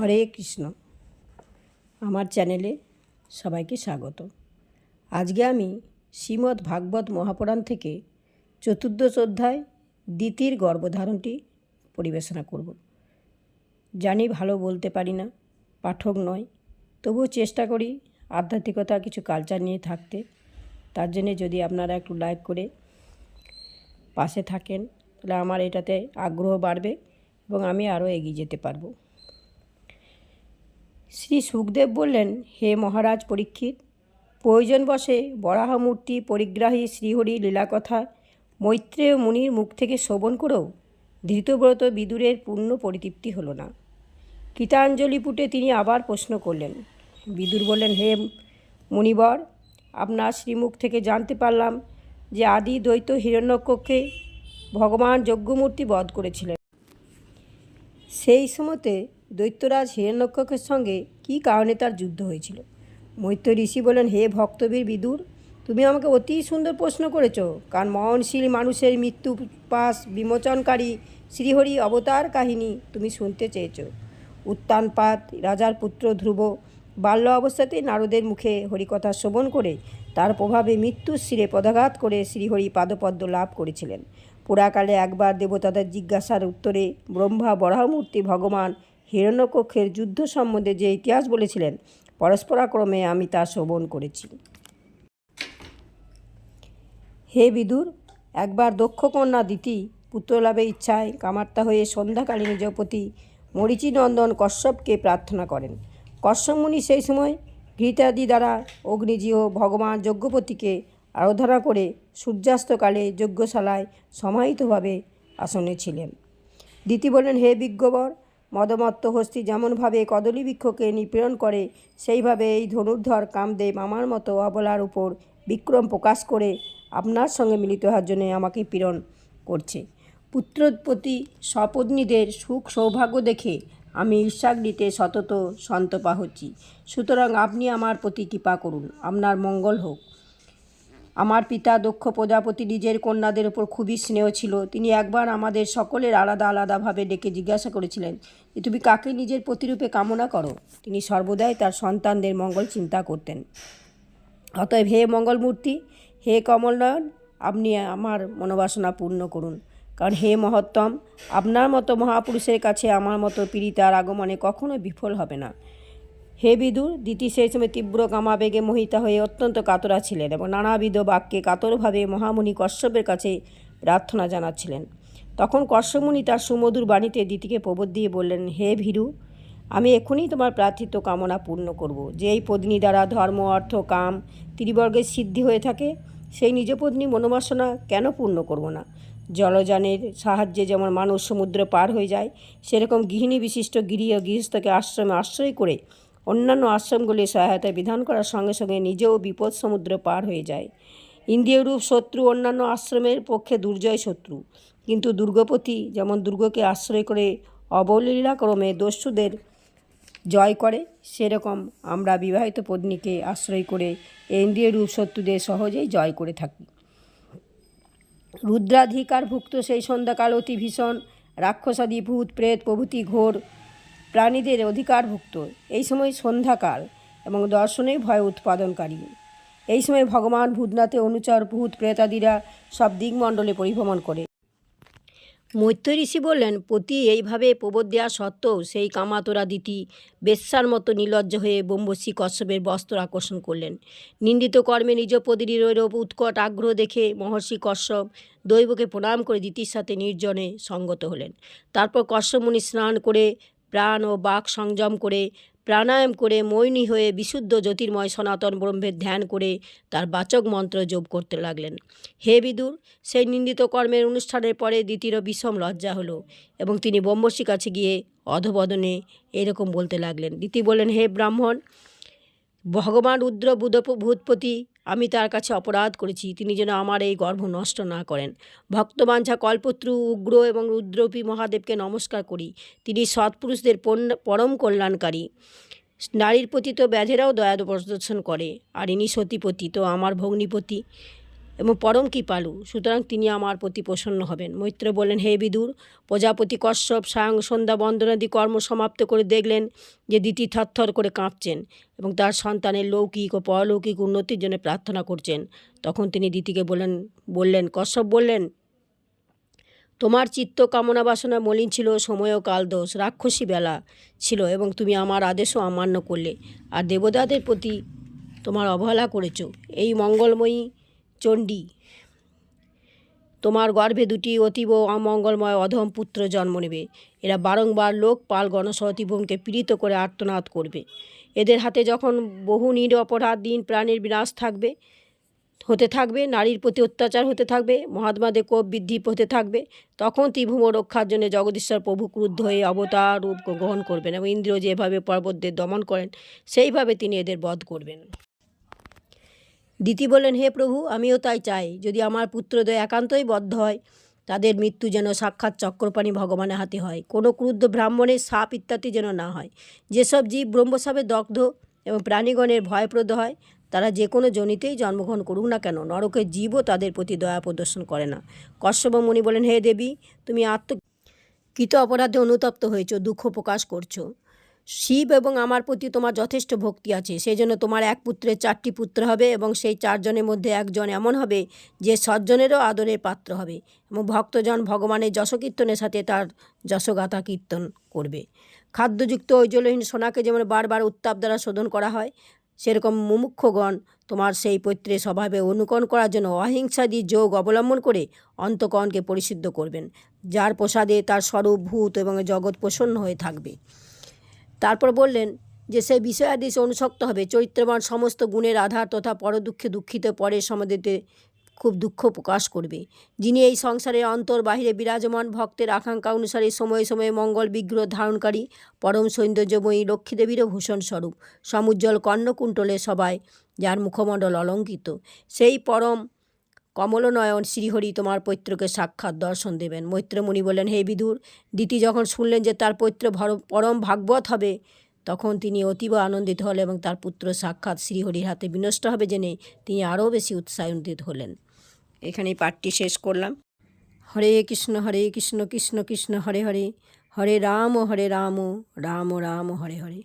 হরে কৃষ্ণ। আমার চ্যানেলে সবাইকে স্বাগত। আজকে আমি শ্রীমদ্ ভাগবত মহাপুরাণ থেকে চতুর্দশ অধ্যায় দ্বিতীয় গর্ভধারণটি পরিবেশনা করব। জানি ভালো বলতে পারি না, পাঠক নয়, তবুও চেষ্টা করি আধ্যাত্মিকতা, কিছু কালচার নিয়ে থাকতে। তার জন্যে যদি আপনারা একটু লাইক করে পাশে থাকেন, তাহলে আমার এটাতে আগ্রহ বাড়বে এবং আমি আরও এগিয়ে যেতে পারব। শ্রী সুখদেব বললেন, হে মহারাজ পরীক্ষিত, প্রয়োজন বসে বরাহমূর্তি পরিগ্রাহী শ্রীহরি লীলাকথা মৈত্রেয় মুনির মুখ থেকে শ্রবণ করেও ধৃতব্রত বিদুরের পূর্ণ পরিতৃপ্তি হলো না। কৃতাঞ্জলি পুটে তিনি আবার প্রশ্ন করলেন, বিদুর বললেন, হে মুনিবর, আপনার শ্রীমুখ থেকে জানতে পারলাম যে আদি দ্বৈত হিরণ্যকক্ষে ভগবান যজ্ঞমূর্তি বধ করেছিলেন। সেই সময়তে দৈত্যরাজ হিরণ্যকক্ষের সঙ্গে কী কারণে তার যুদ্ধ হয়েছিল? মৈত্র ঋষি বলেন, হে ভক্তবীর বিদুর, তুমি আমাকে অতি সুন্দর প্রশ্ন করেছ। কারণ মহনশীল মানুষের মৃত্যু পাশ বিমোচনকারী শ্রীহরি অবতার কাহিনী তুমি শুনতে চেয়েছ। উত্তানপাত, রাজার পুত্র ধ্রুব, বাল্য অবস্থাতেই নারদের মুখে হরিকথা শ্রবণ করে তার প্রভাবে মৃত্যুর শিরে পদাঘাত করে শ্রীহরি পাদপদ্ম লাভ করেছিলেন। পুরাকালে একবার দেবতাদের জিজ্ঞাসার উত্তরে ব্রহ্মা বরাহমূর্তি ভগবান হিরণ্যকক্ষের যুদ্ধ সম্বন্ধে যে ইতিহাস বলেছিলেন, পরস্পরাক্রমে আমি তা শ্রবণ করেছি। হে বিদুর, একবার দক্ষ কন্যা দিতি পুত্রলাভের ইচ্ছায় কামার্তা হয়ে সন্ধ্যাকালী নিজপতি মরিচিনন্দন কশ্যপকে প্রার্থনা করেন। কশ্যপ মুনি সেই সময় ঘৃতাদি দ্বারা অগ্নিজিহ ভগবান যজ্ঞপতিকে আরাধনা করে সূর্যাস্তকালে যজ্ঞশালায় সমাহিতভাবে আসনে ছিলেন। দিতি বলেন, হে বিজ্ঞবর মদমত্ত হস্তি যেমনভাবে কদলী বৃক্ষকে নিপীড়ন করে, সেইভাবে এই ধনুর্ধর কামদেব আমার মতো অবলার উপর বিক্রম প্রকাশ করে আপনার সঙ্গে মিলিত হওয়ার জন্য আমাকে পীড়ন করছে। পুত্রপতি স্বপত্নীদের সুখ সৌভাগ্য দেখে আমি ঈর্ষাগ্নিতে সতত সন্তপা হচ্ছি। সুতরাং আপনি আমার প্রতি কৃপা করুন, আপনার মঙ্গল হোক। আমার পিতা দক্ষ প্রজাপতি নিজের কন্যাদের ওপর খুবই স্নেহ ছিল। তিনি একবার আমাদের সকলের আলাদা আলাদাভাবে ডেকে জিজ্ঞাসা করেছিলেন যে, তুমি কাকে নিজের প্রতিরূপে কামনা করো? তিনি সর্বদাই তার সন্তানদের মঙ্গল চিন্তা করতেন। অতএব, হে মঙ্গলমূর্তি, হে কমলনয়ন, আপনি আমার মনোবাসনা পূর্ণ করুন। কারণ হে মহত্তম, আপনার মতো মহাপুরুষের কাছে আমার মতো পীড়িতার আগমনে কখনো বিফল হবে না। হে বিদুর দিতি সেই সময় তীব্র কামাবেগে মোহিতা হয়ে অত্যন্ত কাতরা ছিলেন এবং নানাবিধ বাক্যে কাতরভাবে মহামুনি কশ্যপের কাছে প্রার্থনা জানাচ্ছিলেন। তখন কশ্যপমুনি তার সুমধুর বাণীতে দিতিকে প্রবোধ দিয়ে বললেন, হে ভীরু, আমি এখনই তোমার প্রার্থিত কামনা পূর্ণ করব। যে এই পত্নী দ্বারা ধর্ম, অর্থ, কাম ত্রিবর্গের সিদ্ধি হয়ে থাকে, সেই নিজ পত্নী মনোবাসনা কেন পূর্ণ করব না? জলযানের সাহায্যে যেমন মানুষ সমুদ্র পার হয়ে যায়, সেরকম গৃহিণী বিশিষ্ট গৃহ গৃহস্থকে আশ্রমে আশ্রয় করে অন্যান্য আশ্রমগুলি সহায়তা বিধান করার সঙ্গে সঙ্গে নিজেও বিপদ সমুদ্র পার হয়ে যায়। ইন্দ্রিয়রূপ শত্রু অন্যান্য আশ্রমের পক্ষে দুর্জয় শত্রু। কিন্তু দুর্গপতি যেমন দুর্গকে আশ্রয় করে অবলীলাক্রমে দস্যুদের জয় করে, সেরকম আমরা বিবাহিত পত্নীকে আশ্রয় করে ইন্দ্রিয় রূপ শত্রুদের সহজেই জয় করে থাকি। রুদ্রাধিকারভুক্ত সেই সন্ধ্যাকাল অতি ভীষণ। রাক্ষসাদি ভূত, প্রেত, প্রভৃতি ঘোর প্রাণীদের অধিকারভুক্ত। এই সময় সন্ধ্যাকাল এবং দর্শনেই ভয় উৎপাদনকারী। এই সময় ভগবান ভূতনাথে অনুচর ভূত প্রেতাদিরা সব দিকমণ্ডলে পরিভ্রমণ করে। মৈত্র ঋষি বললেন, পতি এইভাবে প্রবোধ দেওয়া সত্ত্বেও সেই কামাতোরা দিতি বেশ্যার মতো নির্লজ্জ হয়ে বোম্বসী কশ্যপের বস্ত্র আকর্ষণ করলেন। নিন্দিত কর্মে নিজ পদির উৎকট আগ্রহ দেখে মহর্ষি কশ্যপ দৈবকে প্রণাম করে দিতির সাথে নির্জনে সঙ্গত হলেন। তারপর কশ্যপমুনি স্নান করে প্রাণ ও বাক সংযম করে, প্রাণায়াম করে মৈনী হয়ে বিশুদ্ধ জ্যোতির্ময় সনাতন ব্রহ্মের ধ্যান করে তার বাচক মন্ত্র যোগ করতে লাগলেন। হে বিদুর, সেই নিন্দিত কর্মের অনুষ্ঠানের পরে দ্বিতীয় বিষম লজ্জা হলো এবং তিনি ব্রহ্মর্ষির কাছে গিয়ে অধবদনে এরকম বলতে লাগলেন। দ্বিতীয় বলেন হে ব্রাহ্মণ, ভগবান রুদ্র বুধ ভূতপতি আমি তার কাছে অপরাধ করেছি। তিনি যেন আমার এই গর্ভ নষ্ট না করেন। ভক্তবাঞ্ছা কল্পত্রু, উগ্র এবং রুদ্রপী মহাদেবকে নমস্কার করি। তিনি সৎপুরুষদের পরম কল্যাণকারী। নারীর প্রতি তো ব্যাধেরাও দয়া প্রদর্শন করে। আর ইনি সতীপতি, তো আমার ভগ্নিপতি। এবং পরম কৃপালু। সুতরাং তিনি আমার প্রতি প্রসন্ন হবেন। মৈত্র বললেন, হে বিদুর, প্রজাপতি কশ্যপ সায়ং সন্ধ্যা বন্দনাদি কর্ম সমাপ্ত করে দেখলেন যে দিতি থরথর করে কাঁপছেন এবং তার সন্তানের লৌকিক ও পরলৌকিক উন্নতির জন্য প্রার্থনা করছেন। তখন তিনি দিতিকে বললেন বললেন, কশ্যপ বললেন, তোমার চিত্ত কামনা বাসনা মলিন ছিল, সময় ও কাল দোষ, রাক্ষসী বেলা ছিল এবং তুমি আমার আদেশও অমান্য করলে। আর দেবতাদের প্রতি তোমার অবহেলা করেছ। এই মঙ্গলময়ী চণ্ডী। তোমার গর্ভে দুটি অতীব অমঙ্গলময় অধম পুত্র জন্ম নেবে। এরা বারংবার লোক পাল গণসহতিভূমকে পীড়িত করে আর্তনাদ করবে। এদের হাতে যখন বহু নির অপরাধ, দিন প্রাণীর বিনাশ থাকবে, হতে থাকবে, নারীর প্রতি অত্যাচার হতে থাকবে মহাত্মাদের কোপ বৃদ্ধি হতে থাকবে, তখন ত্রিভূম রক্ষার জন্য জগদীশ্বর প্রভু ক্রুদ্ধ হয়ে অবতার রূপ গ্রহণ করবেন এবং ইন্দ্র যেভাবে পর্বতদের দমন করেন, সেইভাবে তিনি এদের বধ করবেন। দিতি বলেন, হে প্রভু, আমিও তাই চাই। যদি আমার পুত্রদ্বয় একান্তই বদ্ধ হয়, তাদের মৃত্যু যেন সাক্ষাৎ চক্রপাণী ভগবানের হাতে হয়। কোনো ক্রুদ্ধ ব্রাহ্মণের সাপ ইত্যাদি যেন না হয়। যেসব জীব ব্রহ্মসাপে দগ্ধ এবং প্রাণীগণের ভয়প্রদ হয়, তারা যে কোনো জনিতেই জন্মগ্রহণ করুক না কেন। নরকের জীবও তাদের প্রতি দয়া প্রদর্শন করে না। কশ্যপ মুনি বলেন, হে দেবী, তুমি আত্ম কৃত অপরাধে অনুতপ্ত হয়েছ, দুঃখ প্রকাশ করছ। শিব এবং আমার প্রতি তোমার যথেষ্ট ভক্তি আছে। সেই জন্য তোমার এক পুত্রের চারটি পুত্র হবে এবং সেই চারজনের মধ্যে একজন এমন হবে যে সজ্জনেরও আদরের পাত্র হবে এবং ভক্তজন ভগবানের যশকীর্তনের সাথে তার যশগাথা কীর্তন করবে। খাদ্যযুক্ত ঐজলহীন সোনাকে যেমন বারবার উত্তাপ দ্বারা শোধন করা হয়, সেরকম মুমুক্ষগণ তোমার সেই পৈত্রের স্বভাবে অনুকরণ করার জন্য অহিংসাদি যোগ অবলম্বন করে অন্তকরণকে পরিশুদ্ধ করবেন, যার প্রসাদে তার স্বরূপ ভূত এবং জগৎ প্রসন্ন হয়ে থাকবে। তারপর বললেন যে সেই বিষয়াদেশ অনুসক্ত হবে। চরিত্রবান সমস্ত গুণের আধার তথা পরদুঃখে দুঃখিত পরের সমাধিতে খুব দুঃখ প্রকাশ করবে। যিনি এই সংসারের অন্তর বাহিরে বিরাজমান ভক্তের আকাঙ্ক্ষা অনুসারে সময়ে সময়ে মঙ্গল বিগ্রহ ধারণকারী, পরম সৌন্দর্যময়ী লক্ষ্মীদেবীরও ভূষণ স্বরূপ। সমুজ্জ্বল কর্ণকুণ্ডলে সবাই যার মুখমণ্ডল অলঙ্কিত। সেই পরম কমলনয়ন শ্রীহরি তোমার পৈত্রকে সাক্ষাৎ দর্শন দেবেন। মৈত্রমণি বললেন, হে বিদুর, দিতি যখন শুনলেন যে তার পৈত্র পরম ভাগবত হবে, তখন তিনি অতীব আনন্দিত হলেন এবং তার পুত্র সাক্ষাৎ শ্রীহরির হাতে বিনষ্ট হবে জেনে তিনি আরও বেশি উৎসাহিত হলেন। এখানেই পাঠটি শেষ করলাম। হরে কৃষ্ণ হরে কৃষ্ণ কৃষ্ণ কৃষ্ণ, হরে হরে। হরে রাম হরে রাম রাম রাম হরে হরে।